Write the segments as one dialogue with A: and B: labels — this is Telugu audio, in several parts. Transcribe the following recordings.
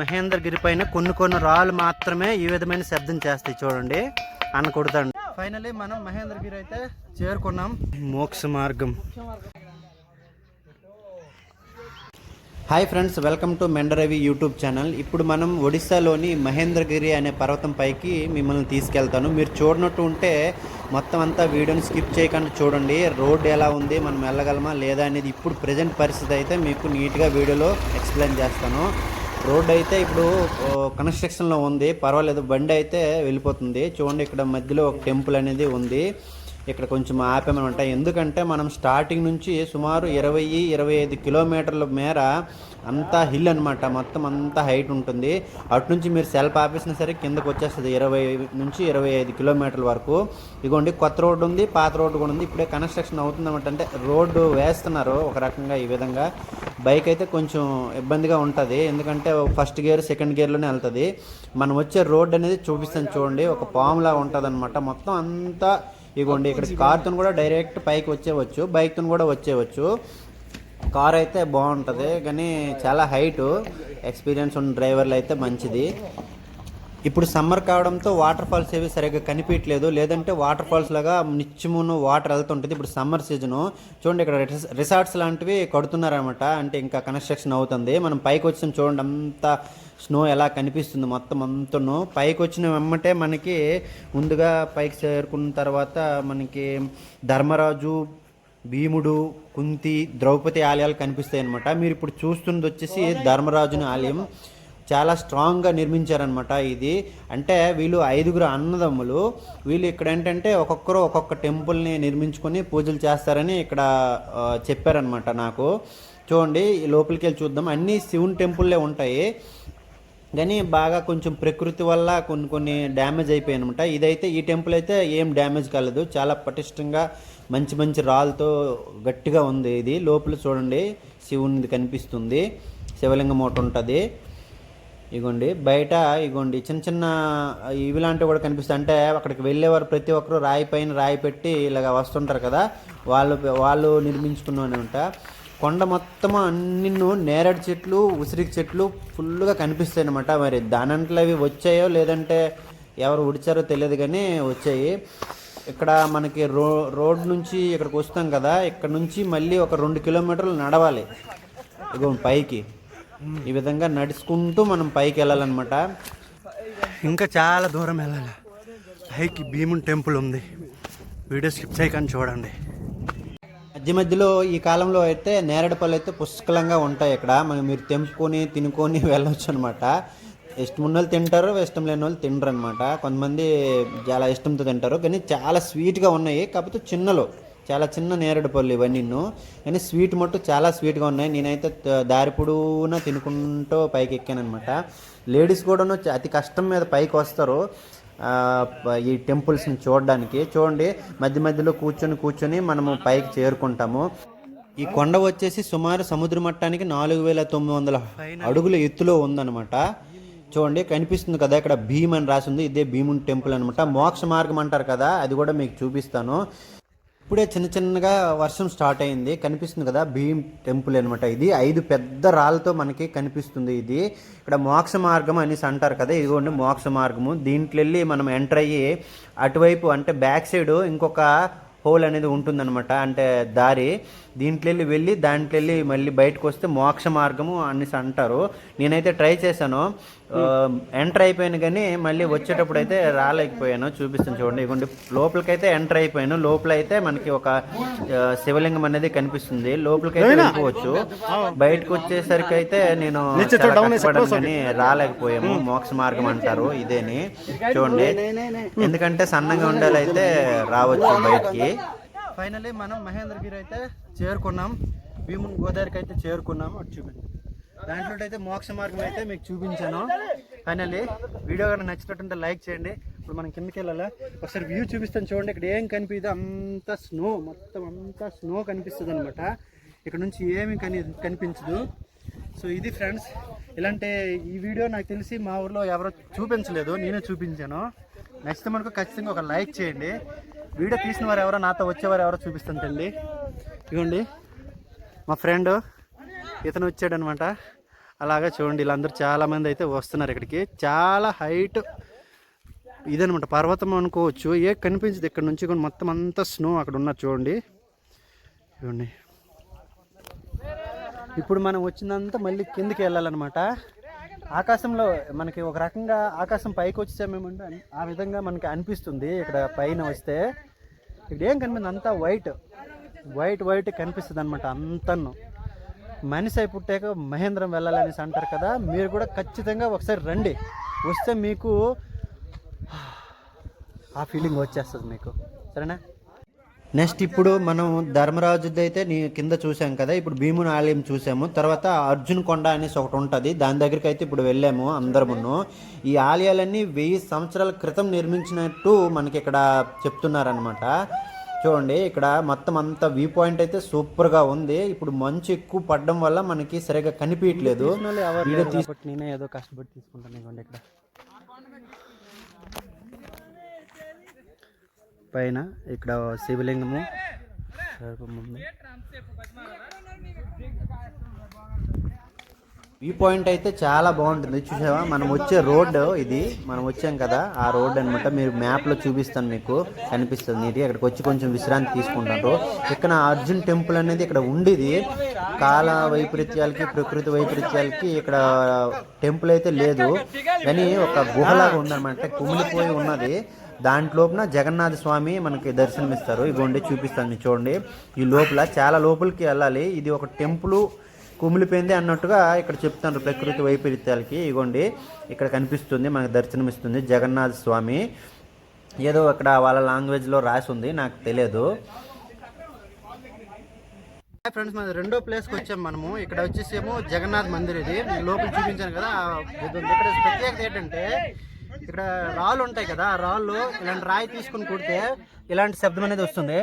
A: మహేంద్రగిరి పైన కొన్ని కొన్ని రాళ్ళు మాత్రమే ఈ విధమైన శబ్దం చేస్తాయి చూడండి. అన్న కొడతాడు. ఫైనలీ మనం మహేంద్రగిరి అయితే చేరుకున్నాం. మోక్ష మార్గం. Hi friends welcome to Mendaravi YouTube channel ఇప్పుడు మనం ఒడిశాలోని మహేంద్రగిరి అనే పర్వతం పైకి మిమ్మల్ని తీసుకెళ్తాను. మీరు చూడనట్టు ఉంటే మొత్తం అంతా వీడియోని స్కిప్ చేయకుండా చూడండి. రోడ్ ఎలా ఉంది మనం వెళ్ళగలమా లేదా అనేది ఇప్పుడు ప్రజెంట్ పరిస్థితి అయితే మీకు నీట్గా వీడియోలో ఎక్స్ప్లెయిన్ చేస్తాను. రోడ్ అయితే ఇప్పుడు ఓ, కన్స్ట్రక్షన్లో ఉంది. పర్వాలేదు బండి అయితే వెళ్ళిపోతుంది. చూడండి ఇక్కడ మధ్యలో ఒక టెంపుల్ అనేది ఉంది. ఇక్కడ కొంచెం ఆపేమనమాట ఎందుకంటే మనం స్టార్టింగ్ నుంచి సుమారు ఇరవై ఇరవై ఐదు కిలోమీటర్ల మేర అంతా హిల్ అనమాట మొత్తం అంతా హైట్ ఉంటుంది. అటు నుంచి మీరు సెల్ఫ్ ఆపేసినా సరే కిందకు వచ్చేస్తుంది. ఇరవై నుంచి ఇరవై ఐదు కిలోమీటర్ల వరకు. ఇదిగోండి కొత్త రోడ్డు ఉంది పాత రోడ్డు కూడా ఉంది. ఇప్పుడే కన్స్ట్రక్షన్ అవుతుంది అనమాట అంటే రోడ్డు వేస్తున్నారు ఒక రకంగా ఈ విధంగా. బైక్ అయితే కొంచెం ఇబ్బందిగా ఉంటుంది. ఎందుకంటే ఫస్ట్ గేర్ సెకండ్ గేర్లోనే వెళ్తుంది. మనం వచ్చే రోడ్ అనేది చూపిస్తాను చూడండి. ఒక పాములా ఉంటుంది అనమాట మొత్తం అంతా ఇగోండి ఇక్కడ కార్తో కూడా డైరెక్ట్ పైకి వచ్చేవచ్చు. బైక్తో కూడా వచ్చేవచ్చు కార్ అయితే బాగుంటుంది. కానీ చాలా హైట్ ఎక్స్పీరియన్స్ ఉన్న డ్రైవర్లు అయితే మంచిది. ఇప్పుడు సమ్మర్ కావడంతో వాటర్ ఫాల్స్ ఏవి సరిగ్గా కనిపించట్లేదు. లేదంటే వాటర్ ఫాల్స్ లాగా నిత్యమును వాటర్ వెళ్తుంటుంది. ఇప్పుడు సమ్మర్ సీజను. చూడండి ఇక్కడ రిసార్ట్స్ లాంటివి కడుతున్నారనమాట అంటే ఇంకా కన్స్ట్రక్షన్ అవుతుంది. మనం పైకి వచ్చిన చూడండి అంతా స్నో ఎలా కనిపిస్తుంది మొత్తం అంతను. పైకి వచ్చిన వెమ్మటే మనకి ముందుగా పైకి చేరుకున్న తర్వాత మనకి ధర్మరాజు భీముడు కుంతి ద్రౌపది ఆలయాలు కనిపిస్తాయి అనమాట మీరు ఇప్పుడు చూస్తున్నది వచ్చేసి ధర్మరాజుని ఆలయం. చాలా స్ట్రాంగ్గా నిర్మించారనమాట ఇది. అంటే వీళ్ళు ఐదుగురు అన్నదమ్ములు. వీళ్ళు ఇక్కడ ఏంటంటే ఒక్కొక్కరు ఒక్కొక్క టెంపుల్ని నిర్మించుకొని పూజలు చేస్తారని ఇక్కడ చెప్పారనమాట నాకు. చూడండి లోపలికి వెళ్ళి చూద్దాం. అన్నీ శివుని టెంపుల్లే ఉంటాయి. కానీ బాగా కొంచెం ప్రకృతి వల్ల కొన్ని కొన్ని డ్యామేజ్ అయిపోయాయి అనమాట ఇదైతే ఈ టెంపుల్ అయితే ఏం డ్యామేజ్ కాలేదు. చాలా పటిష్టంగా మంచి మంచి రాళ్ళతో గట్టిగా ఉంది ఇది. లోపల చూడండి శివునిది కనిపిస్తుంది. శివలింగం ఒకటి ఉంటుంది. ఇగోండి బయట ఇగోండి చిన్న చిన్న ఇవి లాంటివి కూడా కనిపిస్తాయి. అంటే అక్కడికి వెళ్ళేవారు ప్రతి ఒక్కరు రాయి పైన రాయి పెట్టి ఇలాగ వస్తుంటారు కదా వాళ్ళు వాళ్ళు నిర్మించుకున్నానంట కొండ మొత్తం అన్ని నేరేడు చెట్లు ఉసిరికి చెట్లు ఫుల్గా కనిపిస్తాయి అనమాట మరి దానంట్లో అవి వచ్చాయో లేదంటే ఎవరు ఉడిచారో తెలియదు కానీ వచ్చాయి. ఇక్కడ మనకి రో రోడ్ నుంచి ఇక్కడికి వస్తాం కదా ఇక్కడ నుంచి మళ్ళీ ఒక రెండు కిలోమీటర్లు నడవాలి. ఇగో పైకి. ఈ విధంగా నడుచుకుంటూ మనం పైకి వెళ్ళాలన్నమాట. ఇంకా చాలా దూరం వెళ్ళాలి. పైకి భీమున్ టెంపుల్ ఉంది. వీడియో స్కిప్ చేయకుండా చూడండి. మధ్య మధ్యలో ఈ కాలంలో అయితే నేరేడు పళ్ళు అయితే పుష్కలంగా ఉంటాయి ఇక్కడ. మనం మీరు తెంపుకొని తినుకొని వెళ్ళొచ్చు అనమాట ఇష్టం ఉన్న వాళ్ళు తింటారు ఇష్టం లేని వాళ్ళు తినరు అనమాట కొంతమంది చాలా ఇష్టంతో తింటారు కానీ చాలా స్వీట్గా ఉన్నాయి. కాకపోతే చిన్నలో. చాలా చిన్న నేరేడు పళ్ళు ఇవన్నీ కానీ స్వీట్ మట్టు చాలా స్వీట్గా ఉన్నాయి. నేనైతే దారి పొడవునా తినుకుంటూ పైకి ఎక్కాను అనమాట లేడీస్ కూడాను అతి కష్టం మీద పైకి వస్తారు. ఈ టెంపుల్స్ని చూడడానికి. చూడండి మధ్య మధ్యలో కూర్చొని కూర్చొని మనము పైకి చేరుకుంటాము. ఈ కొండ వచ్చేసి సుమారు సముద్ర మట్టానికి నాలుగు వేల తొమ్మిది వందల అడుగుల ఎత్తులో ఉందన్నమాట చూడండి కనిపిస్తుంది కదా ఇక్కడ భీమ్ అని రాసింది ఇదే భీముని టెంపుల్ అనమాట. మోక్ష మార్గం అంటారు కదా అది కూడా మీకు చూపిస్తాను. ఇప్పుడే చిన్న చిన్నగా వర్షం స్టార్ట్ అయింది. కనిపిస్తుంది కదా భీమ్ టెంపుల్ అనమాట ఇది. ఐదు పెద్ద రాళ్ళతో మనకి కనిపిస్తుంది ఇది. ఇక్కడ మోక్ష మార్గం అనేసి అంటారు కదా ఇదిగోండి మోక్ష మార్గము. దీంట్లో వెళ్ళి మనం ఎంటర్ అయ్యి అటువైపు అంటే బ్యాక్ సైడ్ ఇంకొక హోల్ అనేది ఉంటుందన్నమాట అంటే దారి. దీంట్లో వెళ్ళి వెళ్ళి దాంట్లో వెళ్ళి మళ్ళీ బయటకు వస్తే మోక్ష మార్గము అనేసి అంటారు. నేనైతే ట్రై చేశాను. ఎంటర్ అయిపోయాను కానీ మళ్ళీ వచ్చేటప్పుడు అయితే రాలేకపోయాను చూపిస్తాను చూడండి. ఇవ్వండి లోపలికైతే ఎంటర్ అయిపోయాను. లోపల అయితే మనకి ఒక శివలింగం అనేది కనిపిస్తుంది. లోపలికైతే వెళ్ళిపోవచ్చు. బయటకు వచ్చేసరికి అయితే నేను కానీ రాలేకపోయాము. మోక్ష మార్గం అంటారు ఇదేని. చూడండి. ఎందుకంటే సన్నగా ఉండాలి అయితే రావచ్చు బయటికి. ఫైనలీ మనం మహేంద్రగిరి అయితే చేరుకున్నాం. భీముని గోదావరికి అయితే చేరుకున్నాము. అటు చూపించండి దాంట్లో అయితే మోక్ష మార్గం అయితే మీకు చూపించాను. ఫైనల్లీ వీడియో కనుక నచ్చినట్టుంటే లైక్ చేయండి. ఇప్పుడు మనం కిందకి వెళ్ళాలా? ఒకసారి వ్యూ చూపిస్తాను చూడండి. ఇక్కడ ఏం కనిపించదు అంతా స్నో మొత్తం అంతా స్నో కనిపిస్తుంది అనమాట ఇక్కడ నుంచి ఏమీ కని కనిపించదు. సో ఇది ఫ్రెండ్స్ ఇలాంటి ఈ వీడియో నాకు తెలిసి మా ఊర్లో ఎవరో చూపించలేదు. నేనే చూపించాను. నచ్చితే మనకు ఖచ్చితంగా ఒక లైక్ చేయండి. వీడియో తీసిన వారు ఎవరో నాతో వచ్చేవారు ఎవరో చూపిస్తుంటండి ఇవ్వండి మా ఫ్రెండ్ ఇతను వచ్చాడనమాట. అలాగా చూడండి వీళ్ళందరూ చాలా మంది అయితే వస్తున్నారు ఇక్కడికి. చాలా హైట్ ఇదనమాట పర్వతం అనుకోవచ్చు. ఏ కనిపించదు ఇక్కడ నుంచి కూడా మొత్తం అంతా స్నో అక్కడ ఉన్నారు చూడండి. చూడండి. ఇప్పుడు మనం వచ్చిందంతా మళ్ళీ కిందికి వెళ్ళాలన్నమాట. ఆకాశంలో మనకి ఒక రకంగా ఆకాశం పైకి వచ్చేసామేమంటే ఆ విధంగా మనకి అనిపిస్తుంది ఇక్కడ పైన వస్తే. ఇక్కడ ఏం కనిపిస్తుంది అంతా వైట్ వైట్ వైట్ కనిపిస్తుంది అనమాట అంతను. మనిషి అయి పుట్టాక మహేంద్రం వెళ్ళాలనేసి అంటారు కదా మీరు కూడా ఖచ్చితంగా ఒకసారి రండి. వస్తే మీకు ఆ ఫీలింగ్ వచ్చేస్తుంది మీకు. సరేనా? నెక్స్ట్ ఇప్పుడు మనం ధర్మరాజుది అయితే నీ కింద చూసాం కదా ఇప్పుడు భీముని ఆలయం చూసాము. తర్వాత అర్జున్ కొండ అనేసి ఒకటి ఉంటుంది. దాని దగ్గరికి అయితే ఇప్పుడు వెళ్ళాము అందరమును. ఈ ఆలయాలన్నీ వెయ్యి సంవత్సరాల క్రితం నిర్మించినట్టు మనకి ఇక్కడ చెప్తున్నారనమాట చూడండి ఇక్కడ మొత్తం అంత వ్యూ పాయింట్ అయితే సూపర్గా ఉంది. ఇప్పుడు మంచు ఎక్కువ పడడం వల్ల మనకి సరిగా కనిపించట్లేదు వీడియో నేనే ఏదో కష్టపడి తీసుకుంటాను ఇవ్వండి ఇక్కడ. పైన ఇక్కడ శివలింగము. వ్యూ పాయింట్ అయితే చాలా బాగుంటుంది. చూసావా? మనం వచ్చే రోడ్ ఇది. మనం వచ్చాం కదా ఆ రోడ్ అనమాట మీరు మ్యాప్లో చూపిస్తాను మీకు. కనిపిస్తుంది నీటి అక్కడికి వచ్చి కొంచెం విశ్రాంతి తీసుకుంటారు ఇక్కడ అర్జున్ టెంపుల్ అనేది ఇక్కడ ఉండేది. కాల వైపరీత్యాలకి ప్రకృతి వైపరీత్యాలకి ఇక్కడ టెంపుల్ అయితే లేదు. కానీ ఒక గుహలాగా ఉందన్నమాట. కుమిలిపోయి ఉన్నది. దాంట్లోపున జగన్నాథ స్వామి మనకి దర్శనమిస్తారు. ఇగోండి చూపిస్తాను చూడండి. ఈ లోపల చాలా లోపలికి వెళ్ళాలి. ఇది ఒక టెంపుల్ కుమిలిపోయింది అన్నట్టుగా ఇక్కడ చెప్తాను ప్రకృతి వైపరీత్యాలకి. ఇగోండి ఇక్కడ కనిపిస్తుంది మనకు దర్శనమిస్తుంది జగన్నాథ స్వామి. ఏదో అక్కడ వాళ్ళ లాంగ్వేజ్లో రాసి ఉంది నాకు తెలియదు. ఫ్రెండ్స్ మన రెండో ప్లేస్కి వచ్చాం మనము. ఇక్కడ వచ్చేసేమో జగన్నాథ్ మందిర్ ఇది లోపల చూపించాను కదా ఇది ఇక్కడ ప్రత్యేకత ఏంటంటే ఇక్కడ రాళ్ళు ఉంటాయి కదా ఆ రాళ్ళు ఇలాంటి రాయి తీసుకుని కుడితే ఇలాంటి శబ్దం అనేది వస్తుంది.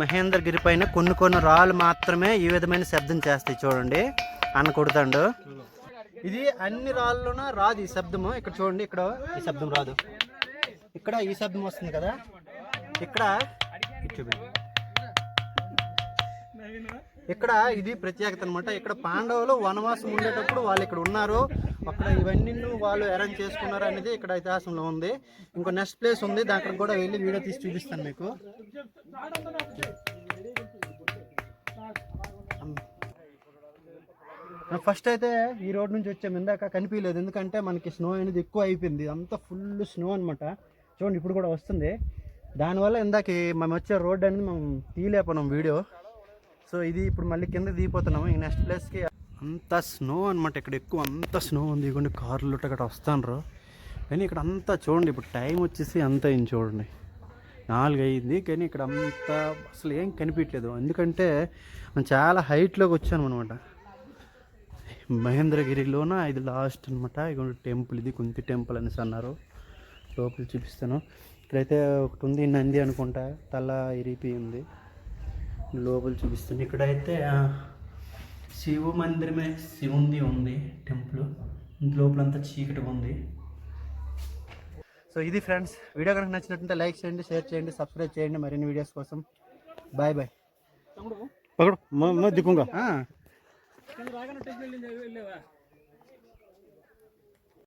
A: మహేంద్రగిరి పైన కొన్ని కొన్ని రాళ్ళు మాత్రమే ఈ విధమైన శబ్దం చేస్తాయి చూడండి. అన్న కొడుతాడు. ఇది అన్ని రాళ్ళలోన రాదు ఈ శబ్దము. ఇక్కడ చూడండి ఇక్కడ ఈ శబ్దం రాదు. ఇక్కడ ఈ శబ్దం వస్తుంది కదా. ఇక్కడ ఇది ఇక్కడ ఇది ప్రత్యేకత అనమాట ఇక్కడ పాండవులు వనవాసం ఉండేటప్పుడు వాళ్ళు ఇక్కడ ఉన్నారు. అక్కడ ఇవన్నీ వాళ్ళు అరేంజ్ చేసుకున్నారు అనేది ఇక్కడ ఇతిహాసంలో ఉంది. ఇంకో నెక్స్ట్ ప్లేస్ ఉంది. దానికి కూడా వెళ్ళి వీడియో తీసి చూపిస్తాను మీకు. ఫస్ట్ అయితే ఈ రోడ్ నుంచి వచ్చాము ఇందాక కనిపించలేదు. ఎందుకంటే మనకి స్నో అనేది ఎక్కువ అయిపోయింది. అంతా ఫుల్ స్నో అనమాట చూడండి ఇప్పుడు కూడా వస్తుంది. దానివల్ల ఇందాక మేము వచ్చే రోడ్ అనేది మనం తీయలేకపోయినాం వీడియో. సో ఇది ఇప్పుడు మళ్ళీ కింద దిగిపోతున్నాము. ఈ నెక్స్ట్ ప్లేస్కి అంత స్నో అనమాట ఇక్కడ ఎక్కువ అంత స్నో ఉంది. ఇవ్వండి కార్లు అక్కడ వస్తాను కానీ ఇక్కడ అంతా చూడండి ఇప్పుడు టైం వచ్చేసి అంత అయింది చూడండి. నాలుగు అయింది కానీ ఇక్కడ అంతా అసలు ఏం కనిపించలేదు. ఎందుకంటే మనం చాలా హైట్లోకి వచ్చాను అనమాట మహేంద్రగిరిలోన? ఇది లాస్ట్ అనమాట ఇక టెంపుల్ ఇది కుంతి టెంపుల్ అనేసి అన్నారు. లోపల చూపిస్తాను. ఇక్కడైతే ఒకటి ఉంది నంది అనుకుంటా. తల ఇరిపి ఉంది. లోపల చూపిస్తుంది. ఇక్కడైతే శివ మందిరమే శివుంది ఉంది టెంపుల్. లోపలంతా చీకటిగా ఉంది. సో ఇది ఫ్రెండ్స్ వీడియో కనుక నచ్చినట్టుంటే లైక్ చేయండి షేర్ చేయండి సబ్స్క్రైబ్ చేయండి. మరిన్ని వీడియోస్ కోసం బాయ్ బాయ్ పకడు దిక్కుంగా